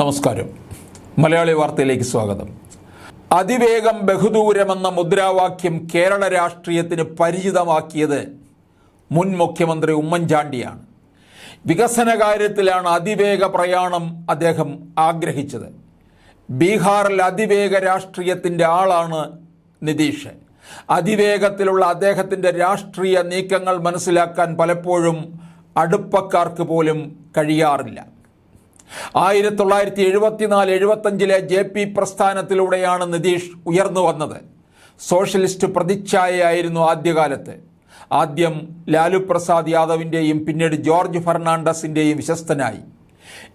നമസ്കാരം. മലയാളി വാർത്തയിലേക്ക് സ്വാഗതം. അതിവേഗം ബഹുദൂരമെന്ന മുദ്രാവാക്യം കേരള രാഷ്ട്രീയത്തിന് പരിചിതമാക്കിയത് മുൻ മുഖ്യമന്ത്രി ഉമ്മൻചാണ്ടിയാണ്. വികസന കാര്യത്തിലാണ് അതിവേഗ പ്രയാണം അദ്ദേഹം ആഗ്രഹിച്ചത്. ബീഹാറിൽ അതിവേഗ രാഷ്ട്രീയത്തിന്റെ ആളാണ് നിതീഷ്. അതിവേഗത്തിലുള്ള അദ്ദേഹത്തിന്റെ രാഷ്ട്രീയ നീക്കങ്ങൾ മനസ്സിലാക്കാൻ പലപ്പോഴും അടുപ്പക്കാർക്ക് പോലും കഴിയാറില്ല. ആയിരത്തി തൊള്ളായിരത്തി എഴുപത്തിനാല് എഴുപത്തഞ്ചിലെ ജെ പി പ്രസ്ഥാനത്തിലൂടെയാണ് നിതീഷ് ഉയർന്നു വന്നത്. സോഷ്യലിസ്റ്റ് പ്രതിച്ഛായയായിരുന്നു ആദ്യകാലത്ത്. ആദ്യം ലാലു പ്രസാദ് യാദവിന്റെയും പിന്നീട് ജോർജ് ഫെർണാണ്ടസിന്റെയും വിശ്വസ്തനായി.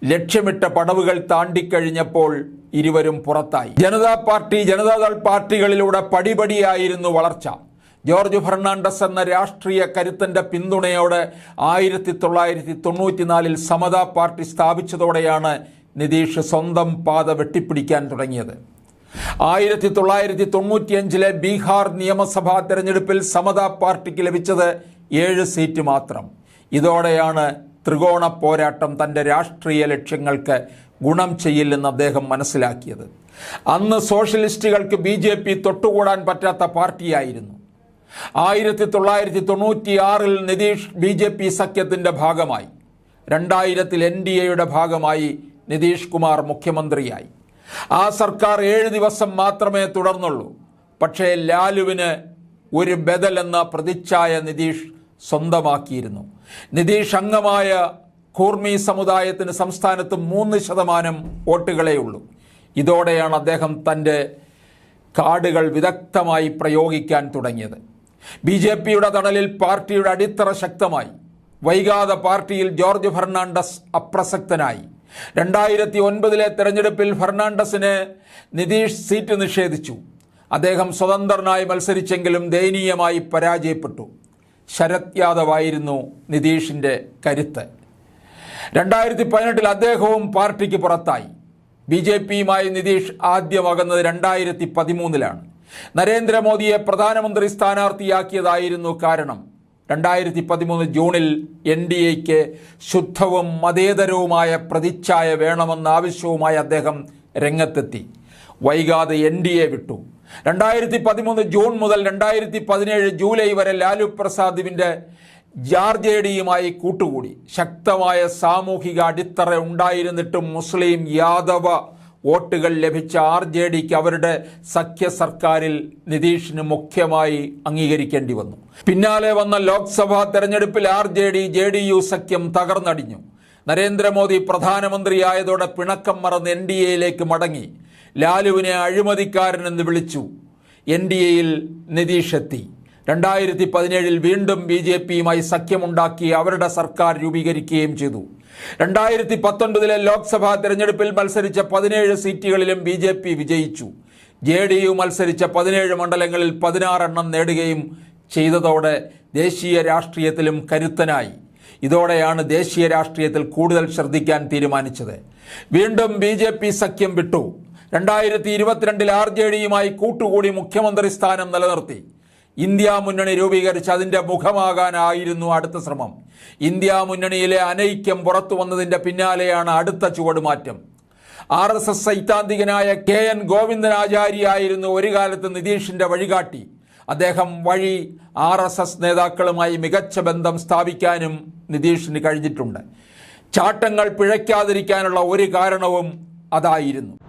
ലക്ഷ്യമിട്ട പടവുകൾ താണ്ടിക്കഴിഞ്ഞപ്പോൾ ഇരുവരും പുറത്തായി. ജനതാ പാർട്ടി ജനതാദൾ പാർട്ടികളിലൂടെ പടിപടിയായിരുന്നു വളർച്ച. ജോർജ് ഫെർണാണ്ടസ് എന്ന രാഷ്ട്രീയ കരുത്തന്റെ പിന്തുണയോടെ ആയിരത്തി തൊള്ളായിരത്തി തൊണ്ണൂറ്റിനാലിൽ സമതാ പാർട്ടി സ്ഥാപിച്ചതോടെയാണ് നിതീഷ് സ്വന്തം പാത വെട്ടിപ്പിടിക്കാൻ തുടങ്ങിയത്. ആയിരത്തി തൊള്ളായിരത്തി തൊണ്ണൂറ്റിയഞ്ചിലെ ബീഹാർ നിയമസഭാ തെരഞ്ഞെടുപ്പിൽ സമതാ പാർട്ടിക്ക് ലഭിച്ചത് ഏഴ് സീറ്റ് മാത്രം. ഇതോടെയാണ് ത്രികോണ പോരാട്ടം തന്റെ രാഷ്ട്രീയ ലക്ഷ്യങ്ങൾക്ക് ഗുണം ചെയ്യില്ലെന്ന് അദ്ദേഹം മനസ്സിലാക്കിയത്. അന്ന് സോഷ്യലിസ്റ്റുകൾക്ക് ബി ജെ പി തൊട്ടുകൂടാൻ പറ്റാത്ത പാർട്ടിയായിരുന്നു. ആയിരത്തി തൊള്ളായിരത്തി തൊണ്ണൂറ്റിയാറിൽ നിതീഷ് ബി ജെ പി സഖ്യത്തിന്റെ ഭാഗമായി. രണ്ടായിരത്തിൽ എൻ ഡി എയുടെ ഭാഗമായി നിതീഷ് കുമാർ മുഖ്യമന്ത്രിയായി. ആ സർക്കാർ ഏഴ് ദിവസം മാത്രമേ തുടർന്നുള്ളൂ. പക്ഷേ ലാലുവിന് ഒരു ബദൽ എന്ന പ്രതിച്ഛായ നിതീഷ് സ്വന്തമാക്കിയിരുന്നു. നിതീഷ് അംഗമായ കൂർമി സമുദായത്തിന് സംസ്ഥാനത്ത് മൂന്ന് ശതമാനം വോട്ടുകളേ ഉള്ളൂ. ഇതോടെയാണ് അദ്ദേഹം തന്റെ കാർഡുകൾ വിദഗ്ധമായി പ്രയോഗിക്കാൻ തുടങ്ങിയത്. ബി ജെ പിയുടെ തണലിൽ പാർട്ടിയുടെ അടിത്തറ ശക്തമായി. വൈകാതെ പാർട്ടിയിൽ ജോർജ് ഫെർണാണ്ടസ് അപ്രസക്തനായി. രണ്ടായിരത്തി ഒൻപതിലെ തെരഞ്ഞെടുപ്പിൽ ഫെർണാണ്ടസിന് നിതീഷ് സീറ്റ് നിഷേധിച്ചു. അദ്ദേഹം സ്വതന്ത്രനായി മത്സരിച്ചെങ്കിലും ദയനീയമായി പരാജയപ്പെട്ടു. ശരത് യാദവ് ആയിരുന്നു നിതീഷിന്റെ കരുത്ത്. രണ്ടായിരത്തി പതിനെട്ടിൽ അദ്ദേഹവും പാർട്ടിക്ക് പുറത്തായി. ബി ജെ പിയുമായി നിതീഷ് ആദ്യമാകുന്നത് രണ്ടായിരത്തി പതിമൂന്നിലാണ് നരേന്ദ്രമോദിയെ പ്രധാനമന്ത്രി സ്ഥാനാർത്ഥിയാക്കിയതായിരുന്നു കാരണം. രണ്ടായിരത്തി പതിമൂന്ന് ജൂണിൽ എൻ ഡി എക്ക് ശുദ്ധവും മതേതരവുമായ പ്രതിച്ഛായ വേണമെന്ന ആവശ്യവുമായി അദ്ദേഹം രംഗത്തെത്തി. വൈകാതെ എൻ ഡി എ വിട്ടു. രണ്ടായിരത്തി പതിമൂന്ന് ജൂൺ മുതൽ രണ്ടായിരത്തി പതിനേഴ് ജൂലൈ വരെ ലാലു പ്രസാദിന്റെ ജാർജേഡിയുമായി കൂട്ടുകൂടി. ശക്തമായ സാമൂഹിക അടിത്തറ ഉണ്ടായിരുന്നിട്ടും മുസ്ലിം യാദവ വോട്ടുകൾ ലഭിച്ച ആർ ജെ ഡിക്ക് അവരുടെ സഖ്യ സർക്കാരിൽ നിതീഷിന് മുഖ്യമായി അംഗീകരിക്കേണ്ടി വന്നു. പിന്നാലെ വന്ന ലോക്സഭാ തെരഞ്ഞെടുപ്പിൽ R J D J D U സഖ്യം തകർന്നടിഞ്ഞു. നരേന്ദ്രമോദി പ്രധാനമന്ത്രിയായതോടെ പിണക്കം മറന്ന് എൻ ഡി എയിലേക്ക് മടങ്ങി. ലാലുവിനെ അഴിമതിക്കാരനെന്ന് വിളിച്ചു. എൻ ഡി എയിൽ നിതീഷ് എത്തി. രണ്ടായിരത്തി പതിനേഴിൽ വീണ്ടും ബി ജെ പിയുമായി സഖ്യമുണ്ടാക്കി അവരുടെ സർക്കാർ രൂപീകരിക്കുകയും ചെയ്തു. രണ്ടായിരത്തി പത്തൊൻപതിലെ ലോക്സഭാ തെരഞ്ഞെടുപ്പിൽ മത്സരിച്ച പതിനേഴ് സീറ്റുകളിലും ബി ജെ പി വിജയിച്ചു. ജെ ഡി യു മത്സരിച്ച പതിനേഴ് മണ്ഡലങ്ങളിൽ പതിനാറെണ്ണം നേടുകയും ചെയ്തതോടെ ദേശീയ രാഷ്ട്രീയത്തിലും കരുത്തനായി. ഇതോടെയാണ് ദേശീയ രാഷ്ട്രീയത്തിൽ കൂടുതൽ ശ്രദ്ധിക്കാൻ തീരുമാനിച്ചത്. വീണ്ടും ബി ജെ പി സഖ്യം വിട്ടു. രണ്ടായിരത്തി ഇരുപത്തിരണ്ടിൽ ആർ ജെ ഡിയുമായി കൂട്ടുകൂടി മുഖ്യമന്ത്രി സ്ഥാനം നിലനിർത്തി. ഇന്ത്യ മുന്നണി രൂപീകരിച്ച് അതിന്റെ മുഖമാകാനായിരുന്നു അടുത്ത ശ്രമം. ഇന്ത്യ മുന്നണിയിലെ അനൈക്യം പുറത്തു വന്നതിന്റെ പിന്നാലെയാണ് അടുത്ത ചുവടുമാറ്റം. ആർ എസ് എസ് സൈദ്ധാന്തികനായ കെ എൻ ഗോവിന്ദനാചാര്യായിരുന്നു ഒരു കാലത്ത് നിതീഷിന്റെ വഴികാട്ടി. അദ്ദേഹം വഴി ആർ എസ് എസ് നേതാക്കളുമായി മികച്ച ബന്ധം സ്ഥാപിക്കാനും നിതീഷിന് കഴിഞ്ഞിട്ടുണ്ട്. ചാട്ടങ്ങൾ പിഴയ്ക്കാതിരിക്കാനുള്ള ഒരു കാരണവും അതായിരുന്നു.